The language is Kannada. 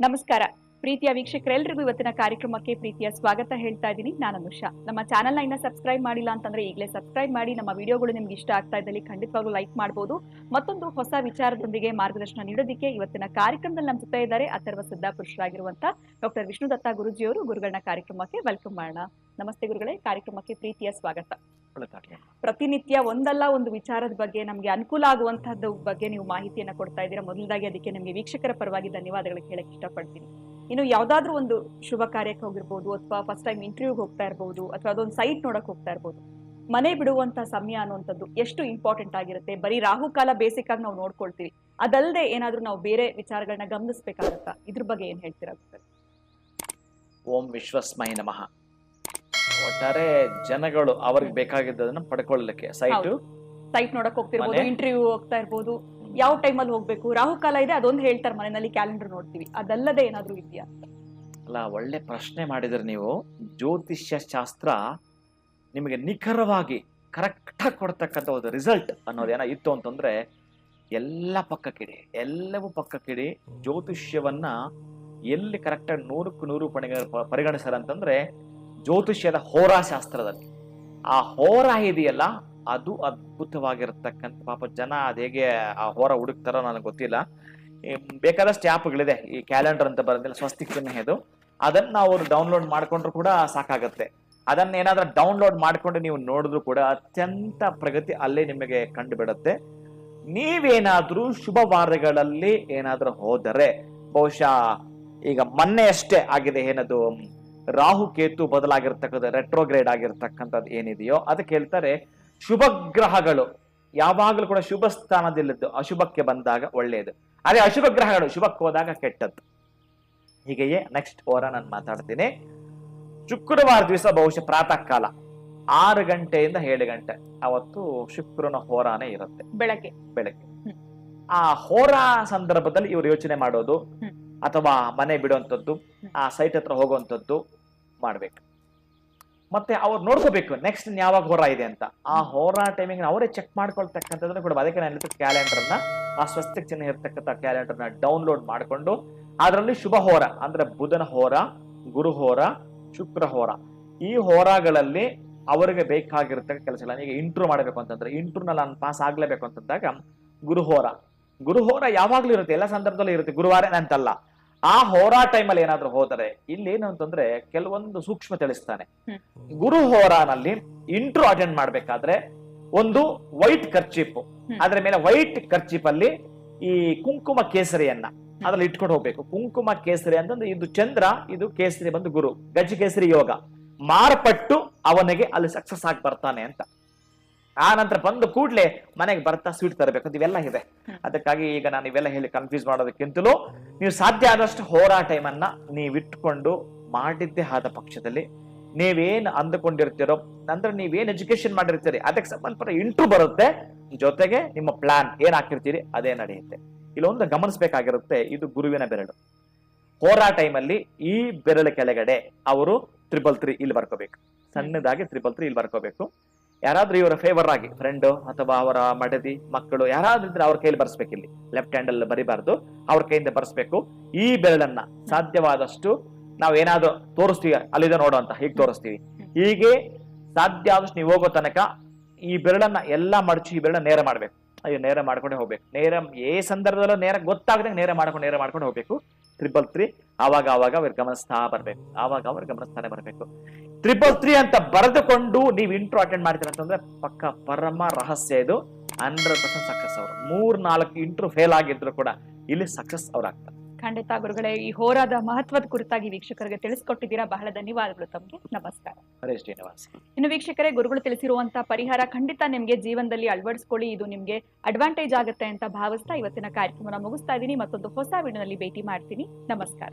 ನಮಸ್ಕಾರ. ಪ್ರೀತಿಯ ವೀಕ್ಷಕರೆಲ್ಲರಿಗೂ ಇವತ್ತಿನ ಕಾರ್ಯಕ್ರಮಕ್ಕೆ ಪ್ರೀತಿಯ ಸ್ವಾಗತ ಹೇಳ್ತಾ ಇದ್ದೀನಿ. ನಾನು ಅನುಷಾ. ನಮ್ಮ ಚಾನೆಲ್ನ ಇನ್ನ ಸಬ್ಸ್ಕ್ರೈಬ್ ಮಾಡಿಲ್ಲ ಅಂತಂದ್ರೆ ಈಗಲೇ ಸಬ್ಸ್ಕ್ರೈಬ್ ಮಾಡಿ, ನಮ್ಮ ವಿಡಿಯೋಗಳು ನಿಮ್ಗೆ ಇಷ್ಟ ಆಗ್ತಾ ಇದ್ದಲ್ಲಿ ಖಂಡಿತವಾಗ್ಲೂ ಲೈಕ್ ಮಾಡಬಹುದು ಮತ್ತೊಂದು ಹೊಸ ವಿಚಾರದೊಂದಿಗೆ ಮಾರ್ಗದರ್ಶನ ನೀಡೋದಿಕ್ಕೆ ಇವತ್ತಿನ ಕಾರ್ಯಕ್ರಮದಲ್ಲಿ ನಮ್ಮ ಜೊತೆ ಇದ್ದಾರೆ ಅಥರ್ವ ಸಿದ್ಧ ಪುರುಷರಾಗಿರುವಂತ ಡಾಕ್ಟರ್ ವಿಷ್ಣು ದತ್ತ ಗುರುಜಿಯವರು ಗುರುಗಳನ್ನ ಕಾರ್ಯಕ್ರಮಕ್ಕೆ ವೆಲ್ಕಮ್ ಮಾಡೋಣ. ನಮಸ್ತೆ ಗುರುಗಳೇ, ಕಾರ್ಯಕ್ರಮಕ್ಕೆ ಪ್ರೀತಿಯ ಸ್ವಾಗತ. ಪ್ರತಿನಿತ್ಯ ಒಂದಲ್ಲ ಒಂದು ವಿಚಾರದ ಬಗ್ಗೆ ನಮಗೆ ಅನುಕೂಲ ಆಗುವಂತಹದ್ದು ಬಗ್ಗೆ ನೀವು ಮಾಹಿತಿಯನ್ನ ಕೊಡ್ತಾ ಇದ್ದೀರಾ. ಮೊದಲದಾಗಿ ಅದಕ್ಕೆ ನಿಮಗೆ ವೀಕ್ಷಕರ ಪರವಾಗಿ ಧನ್ಯವಾದಗಳು ಹೇಳಕ್ ಇಷ್ಟಪಡ್ತೀನಿ. ಇನ್ನು ಯಾವ್ದಾದ್ರು ಒಂದು ಶುಭ ಕಾರ್ಯಕ್ಕೆ ಹೋಗಿರ್ಬೋದು ಅಥವಾ ಫಸ್ಟ್ ಟೈಮ್ ಇಂಟರ್ವ್ಯೂಗೆ ಹೋಗ್ತಾ ಇರ್ಬೋದು ಅಥವಾ ಅದೊಂದು ಸೈಟ್ ನೋಡಕ್ ಹೋಗ್ತಾ ಇರ್ಬೋದು ಮನೆ ಬಿಡುವಂತ ಸಮಯ ಅನ್ನುವಂಥದ್ದು ಎಷ್ಟು ಇಂಪಾರ್ಟೆಂಟ್ ಆಗಿರುತ್ತೆ? ಬರೀ ರಾಹುಕಾಲ ಬೇಸಿಕ್ ಆಗಿ ನಾವು ನೋಡ್ಕೊಳ್ತೀವಿ. ಅದಲ್ಲದೆ ಏನಾದ್ರೂ ನಾವು ಬೇರೆ ವಿಚಾರಗಳನ್ನ ಗಮನಿಸಬೇಕಾಗತ್ತಾ? ಇದ್ರ ಬಗ್ಗೆ ಏನ್ ಹೇಳ್ತೀರಾ? ಓಂ ವಿಶ್ವಸ್ಮಯ ನಮಃ. ಒಟ್ಟಾರೆ ಜನಗಳು ಅವ್ರಿಗೆ ಬೇಕಾಗಿದ್ದದನ್ನ ಪಡ್ಕೊಳ್ಳಲಿಕ್ಕೆ ಸೈಟ್. ಸೈಟ್ ನೋಡಕ್ ಹೋಗ್ತಿರ್ಬೋದು? ಇಂಟರ್ವ್ಯೂ ಹೋಗ್ತಾ ಇರ್ಬೋದು ಯಾವ ಟೈಮಲ್ಲಿ ಹೋಗ್ಬೇಕು ರಾಹುಕಾಲ ಇದೆ ಅದೊಂದು ಹೇಳ್ತಾರೆ ಮನೆಯಲ್ಲಿ ಕ್ಯಾಲೆಂಡರ್ ನೋಡ್ತೀವಿ ಅದಲ್ಲದೆ ಏನಾದ್ರೂ ಇದೆಯಾ ಅಲ್ಲ ಒಳ್ಳೆ ಪ್ರಶ್ನೆ ಮಾಡಿದ್ರೆ ನೀವು ಜ್ಯೋತಿಷ್ಯ ಶಾಸ್ತ್ರ ನಿಮಗೆ ನಿಖರವಾಗಿ ಕರೆಕ್ಟಾಗಿ ಕೊಡ್ತಕ್ಕಂಥ ಒಂದು ರಿಸಲ್ಟ್ ಅನ್ನೋದೇನ ಇತ್ತು ಅಂತಂದ್ರೆ ಎಲ್ಲ ಪಕ್ಕಕ್ಕಿಡಿ ಎಲ್ಲವೂ ಪಕ್ಕಕ್ಕಿಡಿ ಜ್ಯೋತಿಷ್ಯವನ್ನ ಎಲ್ಲಿ ಕರೆಕ್ಟಾಗಿ ನೂರಕ್ಕೂ ನೂರು ಪಣಿಗ ಪರಿಗಣಿಸ್ಯಾರ ಅಂತಂದ್ರೆ ಜ್ಯೋತಿಷ್ಯದ ಹೋರಾಶಾಸ್ತ್ರದಲ್ಲಿ ಆ ಹೋರ ಇದೆಯಲ್ಲ, ಅದು ಅದ್ಭುತವಾಗಿರತಕ್ಕಂಥ, ಪಾಪ ಜನ ಅದು ಹೇಗೆ ಆ ಹೋರ ಹುಡುಕ್ತಾರೋ ನನಗೆ ಗೊತ್ತಿಲ್ಲ. ಬೇಕಾದಷ್ಟು ಆ್ಯಪ್ಗಳಿದೆ ಈ ಕ್ಯಾಲೆಂಡರ್ ಅಂತ ಬರೋದಿಲ್ಲ, ಸ್ವಸ್ತಿಕ್ ಚಿಹ್ನೆ ಅದನ್ನ ನಾವು ಡೌನ್ಲೋಡ್ ಮಾಡಿಕೊಂಡ್ರು ಕೂಡ ಸಾಕಾಗುತ್ತೆ. ಅದನ್ನ ಏನಾದ್ರೂ ಡೌನ್ಲೋಡ್ ಮಾಡ್ಕೊಂಡು ನೀವು ನೋಡಿದ್ರು ಕೂಡ ಅತ್ಯಂತ ಪ್ರಗತಿ ಅಲ್ಲೇ ನಿಮಗೆ ಕಂಡು ಬಿಡುತ್ತೆ ನೀವೇನಾದ್ರೂ ಶುಭ ವಾರಗಳಲ್ಲಿ ಏನಾದ್ರೂ ಹೋದರೆ, ಬಹುಶಃ ಈಗ ಮೊನ್ನೆ ಅಷ್ಟೇ ಆಗಿದೆ ಏನದು ರಾಹು ಕೇತು ಬದಲಾಗಿರ್ತಕ್ಕಂಥ ರೆಟ್ರೋಗ್ರೇಡ್ ಆಗಿರ್ತಕ್ಕಂಥದ್ದು ಏನಿದೆಯೋ ಅದಕ್ಕೆ ಹೇಳ್ತಾರೆ ಶುಭ ಗ್ರಹಗಳು. ಯಾವಾಗಲೂ ಕೂಡ ಶುಭ ಸ್ಥಾನದಲ್ಲಿದ್ದು ಅಶುಭಕ್ಕೆ ಬಂದಾಗ ಒಳ್ಳೆಯದು. ಅದೇ ಅಶುಭ ಗ್ರಹಗಳು ಶುಭಕ್ಕೆ ಹೋದಾಗ ಕೆಟ್ಟದ್ದು. ಹೀಗೆಯೇ ನೆಕ್ಸ್ಟ್ ಓರ ನಾನು ಮಾತಾಡ್ತೀನಿ. ಶುಕ್ರವಾರ ದಿವಸ ಬಹುಶಃ ಪ್ರಾತಃ ಕಾಲ ಆರು ಗಂಟೆಯಿಂದ ಏಳು ಗಂಟೆ ಅವತ್ತು ಶುಕ್ರನ ಹೋರಾನೇ ಇರುತ್ತೆ. ಬೆಳಗ್ಗೆ. ಬೆಳಗ್ಗೆ. ಆ ಹೋರಾ ಸಂದರ್ಭದಲ್ಲಿ ಇವರು ಯೋಚನೆ ಮಾಡೋದು. ಅಥವಾ ಮನೆ ಬಿಡುವಂಥದ್ದು ಆ ಸೈಟ್ ಹತ್ರ ಹೋಗುವಂಥದ್ದು ಮಾಡ್ಬೇಕು. ಮತ್ತೆ ಅವ್ರು ನೋಡ್ಕೋಬೇಕು ನೆಕ್ಸ್ಟ್ ಯಾವಾಗ ಹೋರಾ ಇದೆ ಅಂತ. ಆ ಹೋರಾ ಟೈಮಿಂಗ್ ಅವರೇ ಚೆಕ್ ಮಾಡ್ಕೊಳ್ತಕ್ಕಂಥದ್ದನ್ನು ಕೂಡ ಅದಕ್ಕೆ ನಾನು ಕ್ಯಾಲೆಂಡರ್ನ ಆ ಸ್ವಸ್ತಿಕ್ ಚಿಹ್ನೆ ಇರ್ತಕ್ಕಂಥ ಕ್ಯಾಲೆಂಡರ್ನ ಡೌನ್ಲೋಡ್ ಮಾಡಿಕೊಂಡು ಅದರಲ್ಲಿ ಶುಭ ಹೋರ ಅಂದ್ರೆ ಬುಧನ ಹೋರ ಗುರು ಹೋರ ಶುಕ್ರ ಹೋರ. ಈ ಹೋರಾಗಳಲ್ಲಿ ಅವರಿಗೆ ಬೇಕಾಗಿರ್ತಕ್ಕ ಕೆಲಸ ಇಲ್ಲ ಈಗ ಇಂಟ್ರೂ ಮಾಡಬೇಕು ಅಂತಂದ್ರೆ ಇಂಟ್ರೂನಲ್ಲಿ ನಾನು ಪಾಸ್ ಆಗ್ಲೇಬೇಕು ಅಂತಂದಾಗ ಗುರುಹೋರ ಗುರುಹೋರ ಯಾವಾಗ್ಲೂ ಇರುತ್ತೆ ಎಲ್ಲ ಸಂದರ್ಭದಲ್ಲೂ ಇರುತ್ತೆ ಗುರುವಾರ ಅಂತಲ್ಲ. ಆ ಹೋರಾ ಟೈಮಲ್ಲಿ ಏನಾದ್ರೂ ಹೋದರೆ ಇಲ್ಲಿ ಏನು ಅಂತಂದ್ರೆ ಕೆಲವೊಂದು ಸೂಕ್ಷ್ಮ ತಿಳಿಸ್ತಾನೆ. ಗುರು ಹೋರಾನಲ್ಲಿ ಇಂಟ್ರೂ ಅಟೆಂಡ್ ಮಾಡ್ಬೇಕಾದ್ರೆ ಒಂದು ವೈಟ್ ಕರ್ಚಿಪ್. ಅದ್ರ ಮೇಲೆ ವೈಟ್ ಕರ್ಚಿಪ್ ಅಲ್ಲಿ ಈ ಕುಂಕುಮ ಕೇಸರಿಯನ್ನ ಅದ್ರಲ್ಲಿ ಇಟ್ಕೊಂಡು ಹೋಗ್ಬೇಕು. ಕುಂಕುಮ ಕೇಸರಿ ಅಂತಂದ್ರೆ ಇದು ಚಂದ್ರ ಇದು ಕೇಸರಿ ಬಂದು ಗುರು. ಗಜ ಕೇಸರಿ ಯೋಗ. ಮಾರ್ಪಟ್ಟು ಅವನಿಗೆ ಅಲ್ಲಿ ಸಕ್ಸಸ್ ಆಗಿ ಬರ್ತಾನೆ ಅಂತ. ಆ ನಂತರ ಬಂದು ಕೂಡ್ಲೆ ಮನೆಗೆ ಬರ್ತಾ ಸ್ವೀಟ್ ತರಬೇಕು. ಇವೆಲ್ಲ ಇದೆ. ಅದಕ್ಕಾಗಿ ಈಗ ನಾನು ಇವೆಲ್ಲ ಹೇಳಿ ಕನ್ಫ್ಯೂಸ್ ಮಾಡೋದಕ್ಕಿಂತಲೂ ನೀವು ಸಾಧ್ಯ ಆದಷ್ಟು ಹೋರಾ ಟೈಮನ್ನ ನೀವು ಇಟ್ಕೊಂಡು ಮಾಡಿದ್ದೇ ಆದ ಪಕ್ಷದಲ್ಲಿ ನೀವೇನು ಅಂದುಕೊಂಡಿರ್ತೀರೋ ಅಂದ್ರೆ ನೀವೇನು ಎಜುಕೇಶನ್ ಮಾಡಿರ್ತೀರಿ, ಅದಕ್ಕೆ ಸಂಬಂಧಪಟ್ಟ ಇಂಟ್ರೂ ಬರುತ್ತೆ. ಜೊತೆಗೆ ನಿಮ್ಮ ಪ್ಲಾನ್ ಏನ್ ಹಾಕಿರ್ತೀರಿ, ಅದೇ ನಡೆಯುತ್ತೆ. ಇಲ್ಲೊಂದು ಗಮನಿಸಬೇಕಾಗಿರುತ್ತೆ, ಇದು ಗುರುವಿನ ಬೆರಳು. ಹೋರಾ ಟೈಮಲ್ಲಿ ಈ ಬೆರಳ ಕೆಳಗಡೆ ಅವರು ತ್ರಿಬಲ್ ತ್ರೀ ಇಲ್ಲಿ ಬರ್ಕೋಬೇಕು. ಸಣ್ಣದಾಗಿ ತ್ರಿಬಲ್ ತ್ರೀ ಇಲ್ಲಿ ಬರ್ಕೋಬೇಕು. ಯಾರಾದ್ರೂ ಇವರ ಫೇವರ್ ಆಗಿ ಫ್ರೆಂಡ್ ಅಥವಾ ಅವರ ಮಡದಿ ಮಕ್ಕಳು ಯಾರಾದ್ರೂ ಇದ್ರೆ ಅವ್ರ ಕೈಯಲ್ಲಿ ಬರ್ಸ್ಬೇಕು ಇಲ್ಲಿ. ಲೆಫ್ಟ್ ಹ್ಯಾಂಡ್ ಅಲ್ಲಿ ಬರಿಬಾರ್ದು. ಅವ್ರ ಕೈಯಿಂದ ಬರ್ಸ್ಬೇಕು. ಈ ಬೆರಳನ್ನ ಸಾಧ್ಯವಾದಷ್ಟು ನಾವು ಏನಾದ್ರೂ ತೋರಿಸ್ತೀವಿ. ಅಲ್ಲಿದೆ ನೋಡೋ ಅಂತ ಹೀಗೆ ತೋರಿಸ್ತೀವಿ. ಹೀಗೆ ಸಾಧ್ಯ ಆದಷ್ಟು ನೀವು ಹೋಗೋ ತನಕ ಈ ಬೆರಳನ್ನ ಎಲ್ಲಾ ಮಡಚಿ ಈ ಬೆರಳನ್ನ ನೇರ ಮಾಡ್ಬೇಕು. ಅಯ್ಯೋ, ನೇರ ಮಾಡ್ಕೊಂಡೇ ಹೋಗ್ಬೇಕು. ನೇರ ಏ ಸಂದರ್ಭದಲ್ಲೂ ನೇರ ಗೊತ್ತಾಗದಂಗೆ ನೇರ ಮಾಡ್ಕೊಂಡು ನೇರ ಮಾಡ್ಕೊಂಡು ಹೋಗ್ಬೇಕು. ತ್ರಿಬಲ್ ತ್ರೀ ಆವಾಗ ಆವಾಗ ಅವ್ರ ಗಮನಿಸ್ತಾ ಬರ್ಬೇಕು. ಆವಾಗ ಅವ್ರು ಗಮನಿಸ್ತಾನೆ ಬರ್ಬೇಕು. ಟ್ರಿಪಲ್ ತ್ರೀ ಅಂತ ಬರೆದುಕೊಂಡು ನೀವು ಇಂಟ್ರೋ ಅಟೆಂಡ್ ಮಾಡ್ತೀರ ಅಂತಂದ್ರೆ ಪಕ್ಕ ಪರಮ ರಹಸ್ಯ ಇದು. ಹಂಡ್ರೆಡ್ ಪರ್ಸೆಂಟ್ ಸಕ್ಸಸ್ ಅವರು. ಮೂರ್ ನಾಲ್ಕು ಇಂಟ್ರೂ ಫೇಲ್ ಆಗಿದ್ರು ಕೂಡ ಇಲ್ಲಿ ಸಕ್ಸಸ್ ಅವ್ರ ಆಗ್ತಾರೆ ಖಂಡಿತ ಗುರುಗಳೇ ಈ ಹೋರಾದ ಮಹತ್ವದ ಕುರಿತಾಗಿ ವೀಕ್ಷಕರಿಗೆ ತಿಳಿಸಿಕೊಟ್ಟಿದ್ದೀರಾ. ಬಹಳ ಧನ್ಯವಾದಗಳು ತಮಗೆ. ನಮಸ್ಕಾರ. ಇನ್ನು ವೀಕ್ಷಕರೇ ಗುರುಗಳು ತಿಳಿಸಿರುವಂತಹ ಪರಿಹಾರ ಖಂಡಿತ ನಿಮಗೆ ಜೀವನದಲ್ಲಿ ಅಳವಡಿಸ್ಕೊಳ್ಳಿ. ಇದು ನಿಮಗೆ ಅಡ್ವಾಂಟೇಜ್ ಆಗುತ್ತೆ ಅಂತ ಭಾವಿಸ್ತಾ ಇವತ್ತಿನ ಕಾರ್ಯಕ್ರಮನ ಮುಗಿಸ್ತಾ ಇದ್ದೀನಿ. ಮತ್ತೊಂದು ಹೊಸ ವಿಡಿಯೋನಲ್ಲಿ ಭೇಟಿ ಮಾಡ್ತೀನಿ. ನಮಸ್ಕಾರ.